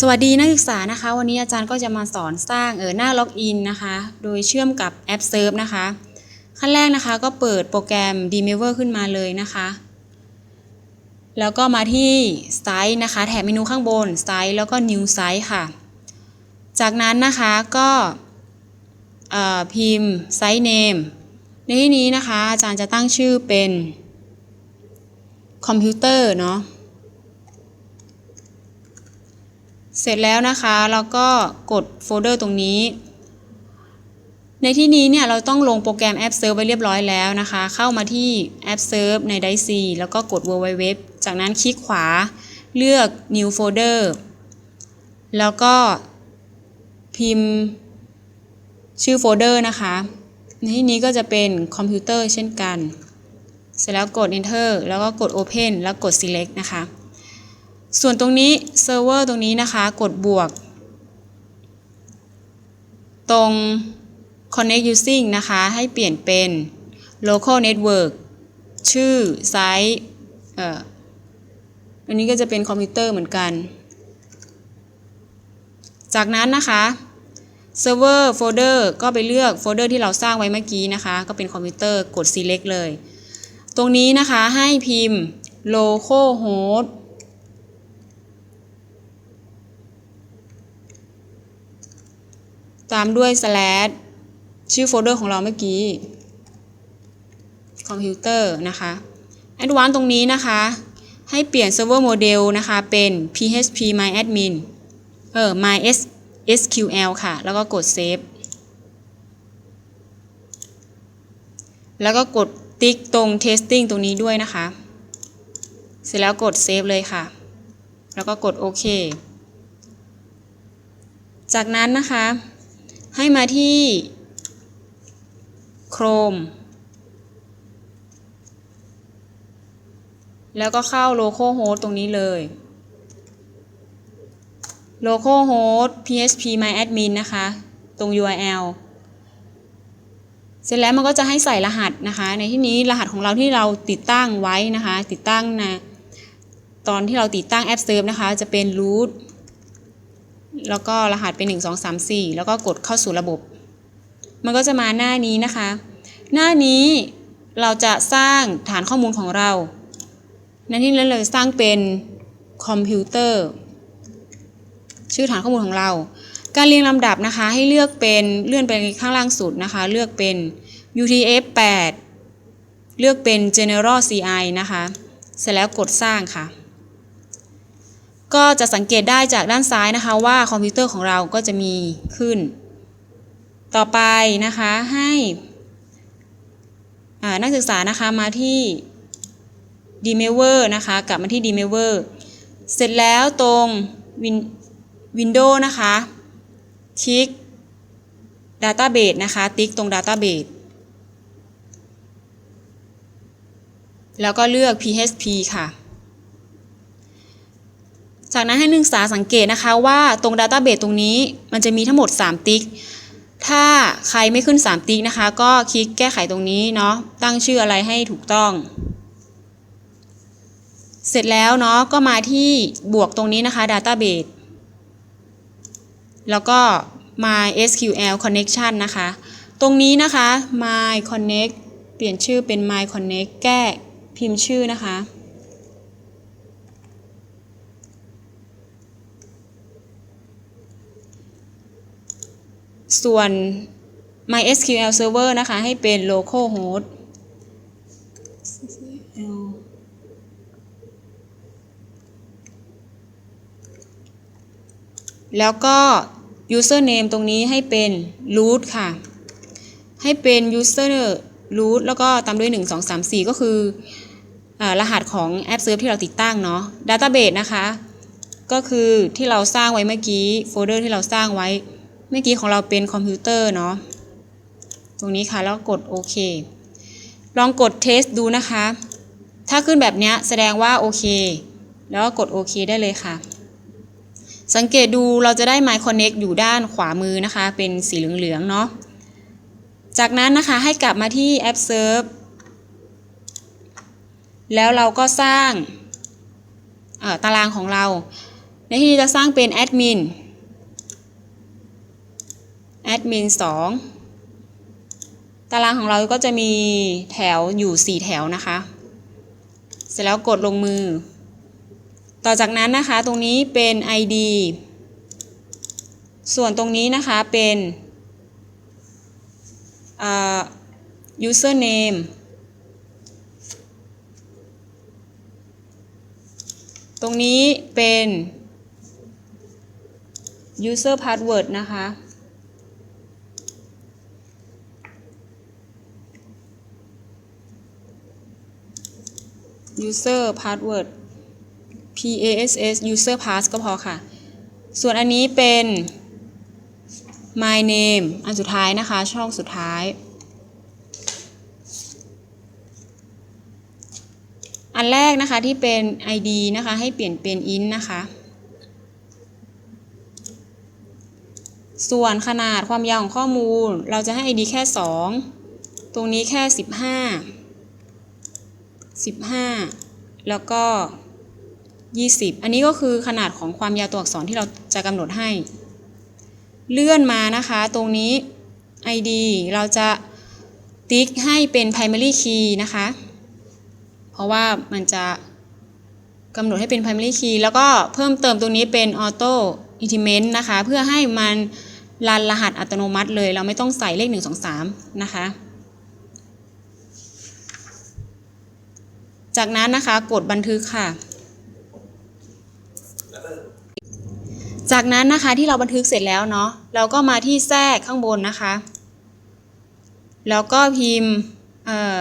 สวัสดีนักศึกษานะคะ วันนี้อาจารย์ก็จะมาสอนสร้างเออหน้าล็อกอินนะคะ โดยเชื่อมกับแอป Surf นะคะ ขั้นแรกนะคะก็เปิดโปรแกรม d m a v e r ขึ้นมาเลยนะคะ แล้วก็มาที่ Site นะคะ แถบเมนูข้างบน Site แล้วก็ New Site ค่ะ จากนั้นนะคะก็พิมพ์ Site Name ในที่นี้นะคะ อาจารย์จะตั้งชื่อเป็นคอมพิวเตอร์เนาะ เสร็จแล้วนะคะเราก็กดโฟลเดอร์ตรงนี้ ในที่นี้เนี่ยเราต้องลงโปรแกรมแอป Surf ไว้เรียบร้อยแล้วนะคะ เข้ามาที่แอป Surf ใน d i c e แล้วก็กด www จากนั้นคลิกขวาเลือก new folder แล้วก็พิมพ์ชื่อโฟลเดอร์นะคะ ในที่นี้ก็จะเป็นคอมพิวเตอร์เช่นกัน เสร็จแล้วกด enter แล้วก็กด open แล้วกด select นะคะ ส่วนตรงนี้เซิร์ฟเวอร์ตรงนี้นะคะ กดบวก ตรง connect using นะคะ ให้เปลี่ยนเป็น local network ชื่อไซต์เอ่ออันนี้ก็จะเป็นคอมพิวเตอร์เหมือนกัน จากนั้นนะคะเซิร์ฟเวอร์โฟลเดอร์ก็ไปเลือกโฟลเดอร์ที่เราสร้างไว้เมื่อกี้นะคะ ก็เป็นคอมพิวเตอร์กด select เลย ตรงนี้นะคะให้พิมพ์ localhost ตามด้วย slash ชื่อโฟลเดอร์ของเราเมื่อกี้ คอมพิวเตอร์นะคะ Advanced ตรงนี้นะคะ ให้เปลี่ยน Server Model นะคะเป็น php myadmin เออ my SQL ค่ะ แล้วก็กด save แล้วก็กดติ๊กตรง testing ตรงนี้ด้วยนะคะ เสร็จแล้วกด save เลยค่ะ แล้วก็กดโอเค จากนั้นนะคะ ให้มาที่ Chrome แล้วก็เข้า localhost ตรงนี้เลย localhost php myadmin นะคะ ตรง URL เสร็จแล้วมันก็จะให้ใส่รหัสนะคะ ในที่นี้รหัสของเราที่เราติดตั้งไว้นะคะ ติดตั้งนะ ตอนที่เราติดตั้งแอป Surf นะคะ จะเป็น root แล้วก็รหัสเป็น 1 2 3 4 แล้วก็กดเข้าสู่ระบบ มันก็จะมาหน้านี้นะคะ หน้านี้เราจะสร้างฐานข้อมูลของเราในที่นั้นเลยสร้างเป็นคอมพิวเตอร์ชื่อฐานข้อมูลของเรา การเรียงลำดับนะคะให้เลือกเป็นเลื่อนไปข้างล่างสุดนะคะ เลือกเป็น UTF-8 เลือกเป็น General CI นะคะ เสร็จแล้วกดสร้างค่ะ ก็จะสังเกตได้จากด้านซ้ายนะคะว่าคอมพิวเตอร์ของเราก็จะมีขึ้น ต่อไปนะคะให้นักศึกษานะคะมาที่ d m a v e r นะคะกลับมาที่ d m a v e r เสร็จแล้วตรง Windows นะคะคลิก Database นะคะติ๊กตรง Database แล้วก็เลือก PHP ค่ะ จากนั้นให้นักศึกษาสังเกตนะคะว่าตรง Database ตรงนี้มันจะมีทั้งหมด 3 ติ๊ก ถ้าใครไม่ขึ้น 3 ติ๊กนะคะ ก็คลิกแก้ไขตรงนี้เนาะตั้งชื่ออะไรให้ถูกต้อง เสร็จแล้วเนาะก็มาที่บวกตรงนี้นะคะ Database แล้วก็ MySQL connection นะคะ ตรงนี้นะคะ My Connect เปลี่ยนชื่อเป็น My Connect แก้พิมพ์ชื่อนะคะ ส่วน MySQL Server นะคะ ให้เป็น localhost แล้วก็ username ตรงนี้ให้เป็น root ค่ะ ให้เป็น user root แล้วก็ตามด้วย 1 2 3 4 ก็คืออรหัสของแอป Surf ที่เราติดตั้งเนาะ database นะคะ ก็คือที่เราสร้างไว้เมื่อกี้ โฟลเดอร์ที่เราสร้างไว้ เมื่อกี้ของเราเป็นคอมพิวเตอร์เนาะ ตรงนี้ค่ะแล้วกดโอเค ลองกดเทสดูนะคะ ถ้าขึ้นแบบนี้แสดงว่าโอเค แล้วก็กดโอเคได้เลยค่ะ สังเกตดูเราจะได้ My Connect อยู่ด้านขวามือนะคะ เป็นสีเหลืองๆเนาะ จากนั้นนะคะให้กลับมาที่แอป Surf แล้วเราก็สร้างตารางของเรา ในในที่นี้จะสร้างเป็นแอดมิน แอดมิน2ตารางของเราก็จะมีแถวอยู่ 4 แถวนะคะ เสร็จแล้วกดลงมือ ต่อจากนั้นนะคะตรงนี้เป็น ID ส่วนตรงนี้นะคะเป็น username ตรงนี้เป็น user password นะคะ user password p a s s user pass ก็พอค่ะ ส่วนอันนี้เป็น my name อันสุดท้ายนะคะ ช่องสุดท้าย อันแรกนะคะที่เป็น id นะคะ ให้เปลี่ยนเป็น int นะคะ ส่วนขนาดความยาวของข้อมูล เราจะให้ id แค่ 2 ตรงนี้แค่ 15 15 แล้วก็ 20 อันนี้ก็คือขนาดของความยาวตัวอักษรที่เราจะกำหนดให้ เลื่อนมานะคะตรงนี้ id เราจะติ๊กให้เป็น primary key นะคะ เพราะว่ามันจะกำหนดให้เป็น primary key แล้วก็เพิ่มเติมตรงนี้เป็น auto increment นะคะ เพื่อให้มันรันรหัสอัตโนมัติเลย เราไม่ต้องใส่เลข 1 2 3 นะคะ จากนั้นนะคะกดบันทึกค่ะ จากนั้นนะคะที่เราบันทึกเสร็จแล้วเนาะเราก็มาที่แทรกข้างบนนะคะ แล้วก็พิมพ์เอ่อ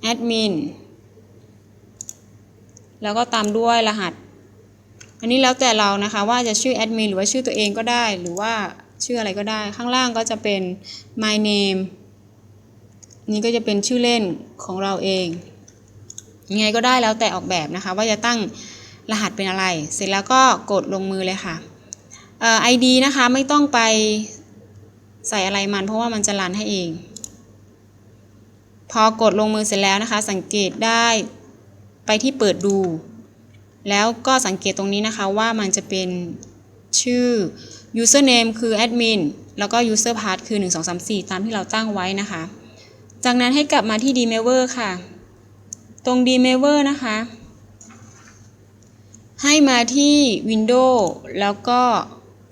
แอดมินแล้วก็ตามด้วยรหัส อันนี้แล้วแต่เรานะคะว่าจะชื่อแอดมินหรือว่าชื่อตัวเองก็ได้ หรือว่าชื่ออะไรก็ได้ ข้างล่างก็จะเป็น my name นนี้ก็จะเป็นชื่อเล่นของเราเอง ยังไงก็ได้แล้วแต่ออกแบบนะคะ ว่าจะตั้งรหัสเป็นอะไร เสร็จแล้วก็กดลงมือเลยค่ะเอ่อ ID นะคะไม่ต้องไปใส่อะไรมันเพราะว่ามันจะรันให้เอง พอกดลงมือเสร็จแล้วนะคะ สังเกตได้ไปที่เปิดดู แล้วก็สังเกตตรงนี้นะคะว่ามันจะเป็นชื่อ username คือ admin แล้วก็ user pass คือ 1 2 3 4 ตามที่เราตั้งไว้นะคะ จากนั้นให้กลับมาที่ dmaver ค่ะ ตรง dmaver นะคะ ให้มาที่ Windows แล้วก็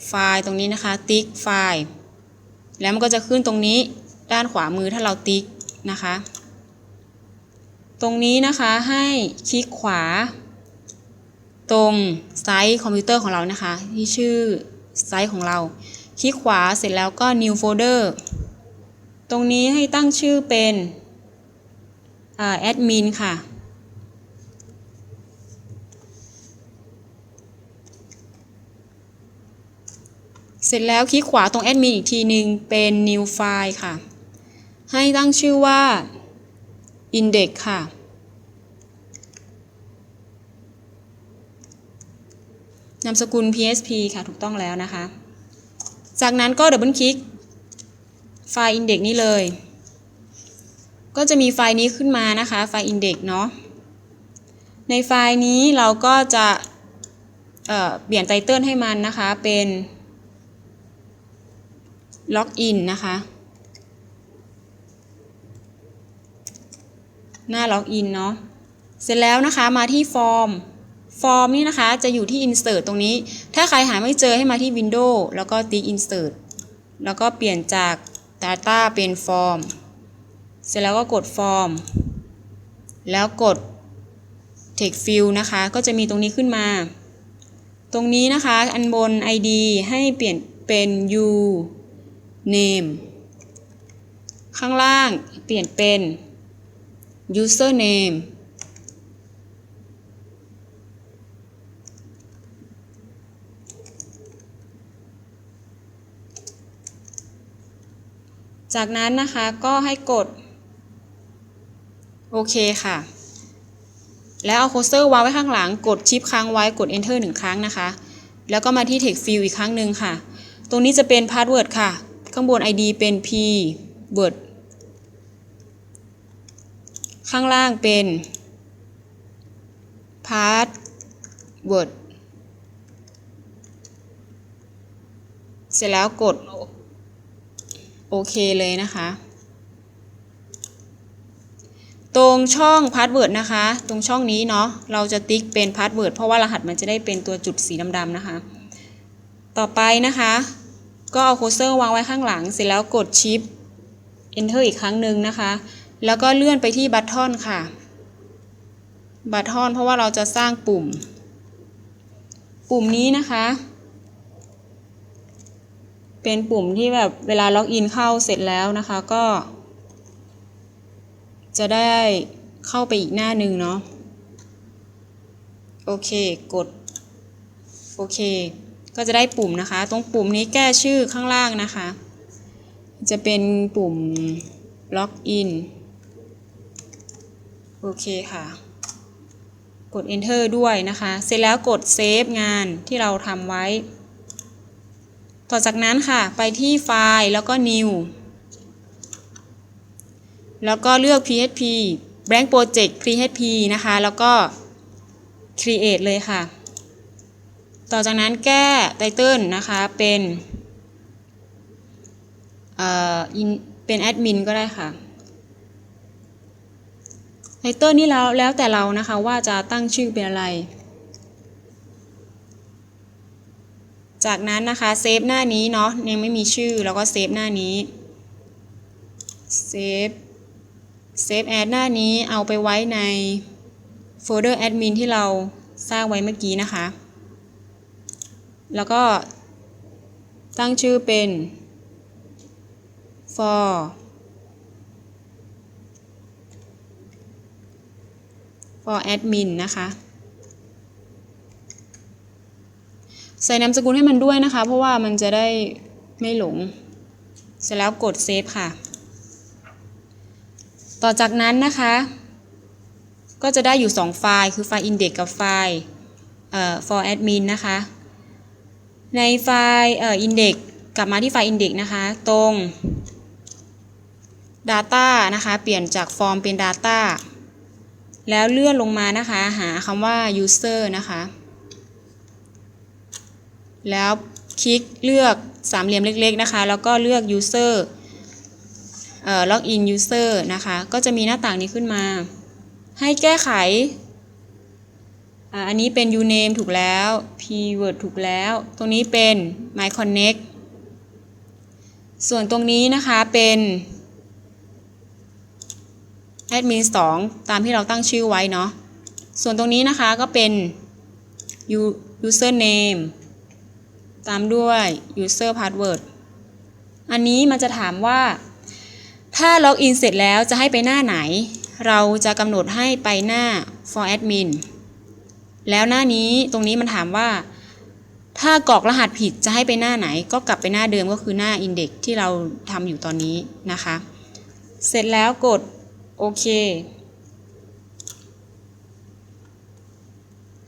ไฟล์ตรงนี้นะคะ ติ๊กไฟล์ แล้วมันก็จะขึ้นตรงนี้ด้านขวามือถ้าเราติ๊กนะคะ ตรงนี้นะคะให้คลิกขวา ตรงไซต์คอมพิวเตอร์ของเรานะคะ ที่ชื่อไซต์ของเรา คลิกขวาเสร็จแล้วก็ new folder ตรงนี้ให้ตั้งชื่อเป็นแอดมินค่ะ เสร็จแล้วคลิกขวาตรงแอดมินอีกทีหนึ่งเป็น new file ค่ะ ให้ตั้งชื่อว่า index ค่ะ นามสกุล PSP ค่ะ ถูกต้องแล้วนะคะ จากนั้นก็ดับเบิลคลิก ไฟล์ index นี้เลย ก็จะมีไฟล์นี้ขึ้นมานะคะ ไฟล์ index เนาะ ในไฟล์นี้เราก็จะเเปลี่ยนไตเติลให้มันนะคะ เป็นล็อกอินนะคะ หน้าล็อกอินเนาะ เสร็จแล้วนะคะมาที่ฟอร์ม ฟอร์มนี่นะคะจะอยู่ที่ insert ตรงนี้ ถ้าใครหาไม่เจอให้มาที่ Windows แล้วก็ติ๊ก insert แล้วก็เปลี่ยนจาก data เป็นฟอร์มเสร็จแล้วก็กดฟอร์มแล้วกด text field นะคะ ก็จะมีตรงนี้ขึ้นมา ตรงนี้นะคะ อันบน ID ให้เปลี่ยนเป็น u name ข้างล่างเปลี่ยนเป็น username จากนั้นนะคะก็ให้กด โอเคค่ะ แล้วเอาโคสเตอร์วางไว้ข้างหลัง กดชิปค้างไว้กด enter หนึ่งครั้งนะคะ แล้วก็มาที่ text field อีกครั้งหนึ่งค่ะ ตรงนี้จะเป็น password ค่ะ ข้างบน id เป็น p word ข้างล่างเป็น pass Word เสร็จแล้วกด โอเคเลยนะคะ ตรงช่องพาสเวิร์ดนะคะ ตรงช่องนี้เนาะเราจะติ๊กเป็นพาสเวิร์ดเพราะว่ารหัสมันจะได้เป็นตัวจุดสีดำๆนะคะ ต่อไปนะคะ ก็เอาโคเซอร์วางไว้ข้างหลัง เสร็จแล้วกดชิป Enter อีกครั้งหนึ่งนะคะ แล้วก็เลื่อนไปที่บัตทอนค่ะ บัตทอนเพราะว่าเราจะสร้างปุ่ม ปุ่มนี้นะคะ เป็นปุ่มที่แบบเวลาล็อกอินเข้าเสร็จแล้วนะคะก็ จะได้เข้าไปอีกหน้าหนึ่งเนาะโอเคกดโอเค ก็จะได้ปุ่มนะคะ ตรงปุ่มนี้แก้ชื่อข้างล่างนะคะ จะเป็นปุ่มล็อกอินโอเคค่ะ กด enter ด้วยนะคะ เสร็จแล้วกดเซฟงานที่เราทำไว้ ต่อจากนั้นค่ะไปที่ไฟล์แล้วก็ new แล้วก็เลือก php blank project php นะคะ แล้วก็ create เลยค่ะ ต่อจากนั้นแก้ไตเติลนะคะเป็นเอ่อ in เป็นแอดมินก็ได้ค่ะไทเติลนี่แล้วแล้วแต่เรานะคะว่าจะตั้งชื่อเป็นอะไร จากนั้นนะคะเซฟหน้านี้เนาะยังไม่มีชื่อแล้วก็เซฟหน้านี้เซฟเซฟแอดหน้านี้เอาไปไว้ในโฟลเดอร์แอดมินที่เราสร้างไว้เมื่อกี้นะคะ แล้วก็ตั้งชื่อเป็น for for admin นะคะ ใส่นามสกุลให้มันด้วยนะคะ เพราะว่ามันจะได้ไม่หลง เสร็จแล้วกดเซฟค่ะ ต่อจากนั้นนะคะ ก็จะได้อยู่ 2 ไฟล์ คือไฟล์ index กับไฟล์เอ่อ for admin นะคะ ในไฟล์เอ่อ index กลับมาที่ไฟล์ index นะคะ ตรง data นะคะ เปลี่ยนจาก form เป็น data แล้วเลื่อนลงมานะคะ หาคำว่า user นะคะ แล้วคลิกเลือกสามเหลี่ยมเล็กๆนะคะ แล้วก็เลือก user เอ่อ login user นะคะ ก็จะมีหน้าต่างนี้ขึ้นมา ให้แก้ไขอ,อันนี้เป็น uname ถูกแล้ว keyword ถูกแล้ว ตรงนี้เป็น my connect ส่วนตรงนี้นะคะเป็น admin 2 ตามที่เราตั้งชื่อไว้เนาะ ส่วนตรงนี้นะคะก็เป็น username ตามด้วย user password อันนี้มันจะถามว่า ถ้าล็อกอินเสร็จแล้วจะให้ไปหน้าไหน เราจะกำหนดให้ไปหน้า for admin แล้วหน้านี้ตรงนี้มันถามว่า ถ้ากรอกรหัสผิดจะให้ไปหน้าไหน ก็กลับไปหน้าเดิมก็คือหน้า index ที่เราทำอยู่ตอนนี้นะคะ เสร็จแล้วกดโอเค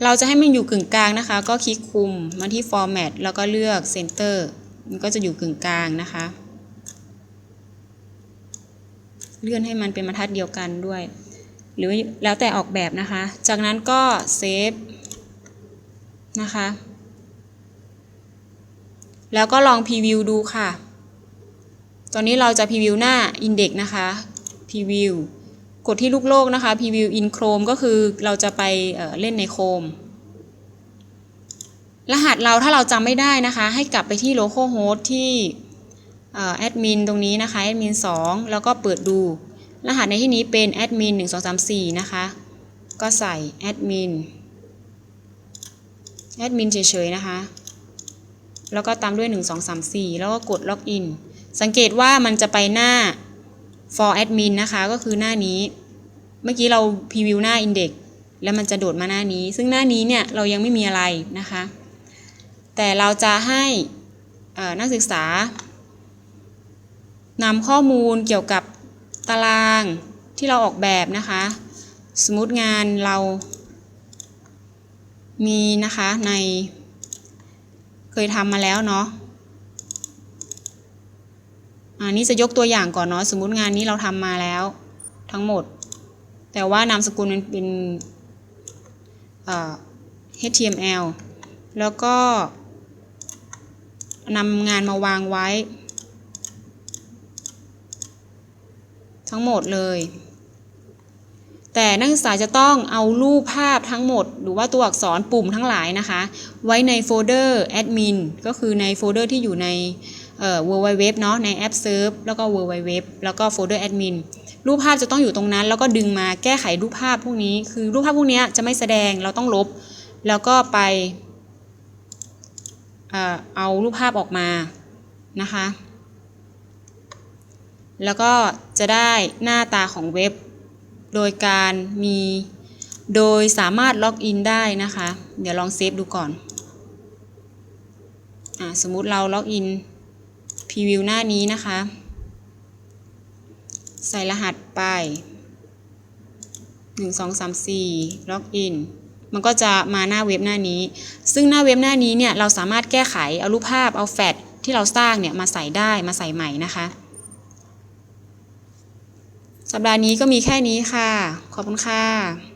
เราจะให้มันอยู่กึ่งกลางนะคะ ก็คลิกคุมมาที่ format แล้วก็เลือก center มันก็จะอยู่กึ่งกลางนะคะ เลื่อนให้มันเป็นบรรทัดเดียวกันด้วย หรือแล้วแต่ออกแบบนะคะ จากนั้นก็เซฟนะคะ แล้วก็ลองพรีวิวดูค่ะ ตอนนี้เราจะพรีวิวหน้า Index นะคะพรีวิว กดที่ลูกโลกนะคะ Preview in Chrome ก็คือเราจะไปเเล่นใน Chrome รหัสเราถ้าเราจำไม่ได้นะคะ ให้กลับไปที่ localhost ที่แอดมินตรงนี้นะคะแอดมิน2แล้วก็เปิดดู รหัสในที่นี้เป็นแอดมิน1 2 3 4 นะคะ ก็ใส่แอดมินแอดมินเฉยๆนะคะ แล้วก็ตามด้วย 1 2 3 4 แล้วก็กดล็อกอิน สังเกตว่ามันจะไปหน้า for admin นะคะก็คือหน้านี้ เมื่อกี้เราพรีวิวหน้า index แล้วมันจะโดดมาหน้านี้ ซึ่งหน้านี้เนี่ยเรายังไม่มีอะไรนะคะ แต่เราจะให้นักศึกษานำข้อมูลเกี่ยวกับตารางที่เราออกแบบนะคะ สมมติงานเรามีนะคะในเคยทำมาแล้วเนาะ อันนี้จะยกตัวอย่างก่อนเนาะสมมุติงานนี้เราทำมาแล้วทั้งหมด แต่ว่านามสกุลมันเป็น html แล้วก็นำงานมาวางไว้ ทั้งหมดเลย แต่นักศึกษาจะต้องเอารูปภาพทั้งหมด หรือว่าตัวอักษรปุ่มทั้งหลายนะคะ ไว้ในโฟลเดอร์แอดมินก็คือในโฟลเดอร์ที่อยู่ใน เอ่อ www เนาะในแอป Serve แล้วก็ www แล้วก็โฟลเดอร์แอดมินรูปภาพจะต้องอยู่ตรงนั้น แล้วก็ดึงมาแก้ไขรูปภาพพวกนี้ คือรูปภาพพวกนี้จะไม่แสดงเราต้องลบ แล้วก็ไปเอ่อเอารูปภาพออกมานะคะ แล้วก็จะได้หน้าตาของเว็บ โดยการมี โดยสามารถล็อกอินได้นะคะ เดี๋ยวลองเซฟดูก่อนอ่าสมมุติเราล็อกอิน พรีวิวหน้านี้นะคะ ใส่รหัสไป 1 2 3 4 ล็อกอินมันก็จะมาหน้าเว็บหน้านี้ ซึ่งหน้าเว็บหน้านี้เนี่ยเราสามารถแก้ไขเอารูปภาพเอาแฟตที่เราสร้างเนี่ยมาใส่ได้มาใส่ใหม่นะคะ สัปดาห์นี้ก็มีแค่นี้ค่ะ ขอบคุณค่ะ